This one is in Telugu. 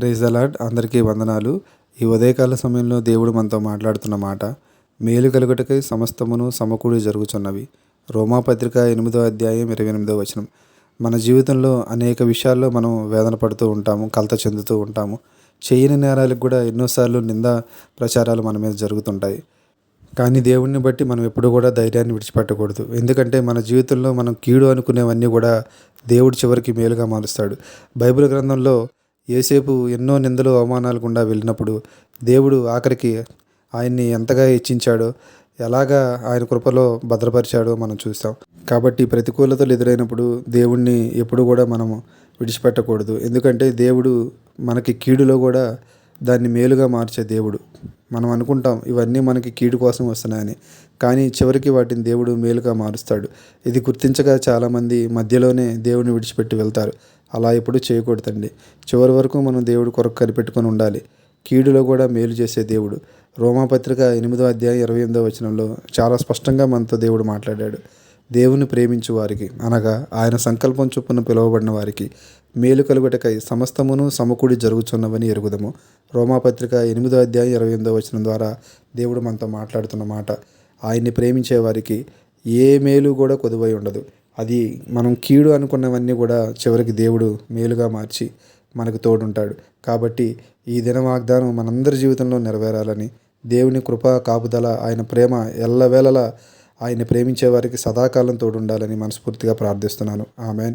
ప్రైజ్ అలాడ్ అందరికీ వందనాలు. ఈ ఉదయకాల సమయంలో దేవుడు మనతో మాట్లాడుతున్న మాట మేలు కలుగుటకై సమస్తమును సమకూడి జరుగుచున్నవి. రోమాపత్రిక ఎనిమిదో అధ్యాయం ఇరవై ఎనిమిదో వచనం. మన జీవితంలో అనేక విషయాల్లో మనం వేదన పడుతూ ఉంటాము కలత చెందుతూ ఉంటాము. చేయని నేరాలకు కూడా ఎన్నోసార్లు నింద ప్రచారాలు మన మీద జరుగుతుంటాయి. కానీ దేవుణ్ణి బట్టి మనం ఎప్పుడూ కూడా ధైర్యాన్ని విడిచిపెట్టకూడదు. ఎందుకంటే మన జీవితంలో మనం కీడు అనుకునేవన్నీ కూడా దేవుడు చివరికి మేలుగా మారుస్తాడు. బైబిల్ గ్రంథంలో ఏసేపు ఎన్నో నిందలు అవమానాలు గుండా వెళ్ళినప్పుడు దేవుడు ఆఖరికి ఆయన్ని ఎంతగా హెచ్చించాడో ఎలాగా ఆయన కృపలో భద్రపరిచాడో మనం చూస్తాం. కాబట్టి ప్రతికూలతలు ఎదురైనప్పుడు దేవుణ్ణి ఎప్పుడు కూడా మనము విడిచిపెట్టకూడదు. ఎందుకంటే దేవుడు మనకి కీడులో కూడా దాన్ని మేలుగా మార్చే దేవుడు. మనం అనుకుంటాం ఇవన్నీ మనకి కీడు కోసం వస్తున్నాయని. కానీ చివరికి వాటిని దేవుడు మేలుగా మారుస్తాడు. ఇది గుర్తించగా చాలామంది మధ్యలోనే దేవుడిని విడిచిపెట్టి వెళ్తారు. అలా ఎప్పుడూ చేయకూడదండి. చివరి వరకు మనం దేవుడు కొరకు కనిపెట్టుకొని ఉండాలి. కీడులో కూడా మేలు చేసే దేవుడు. రోమాపత్రిక ఎనిమిదో అధ్యాయం ఇరవై ఎనిమిదో వచనంలో చాలా స్పష్టంగా మనతో దేవుడు మాట్లాడాడు. దేవుని ప్రేమించు వారికి అనగా ఆయన సంకల్పం చొప్పున పిలువబడిన వారికి మేలు కలుగుటకై సమస్తమును సమకూడి జరుగుచున్నవని ఎరుగుదము. రోమాపత్రిక ఎనిమిదో అధ్యాయం ఇరవై ఎనిమిదో వచనం ద్వారా దేవుడు మనతో మాట్లాడుతున్న మాట. ఆయన్ని ప్రేమించే వారికి ఏ మేలు కూడా కొదువై ఉండదు. అది మనం కీడు అనుకున్నవన్నీ కూడా చివరికి దేవుడు మేలుగా మార్చి మనకు తోడుంటాడు. కాబట్టి ఈ దిన వాగ్దానం మనందరి జీవితంలో నెరవేరాలని దేవుని కృప కాపుదల ఆయన ప్రేమ ఎల్లవేళలా ఆయన ప్రేమించే వారికి సదాకాలం తోడుండాలని మనస్ఫూర్తిగా ప్రార్థిస్తున్నాను. ఆమెన్.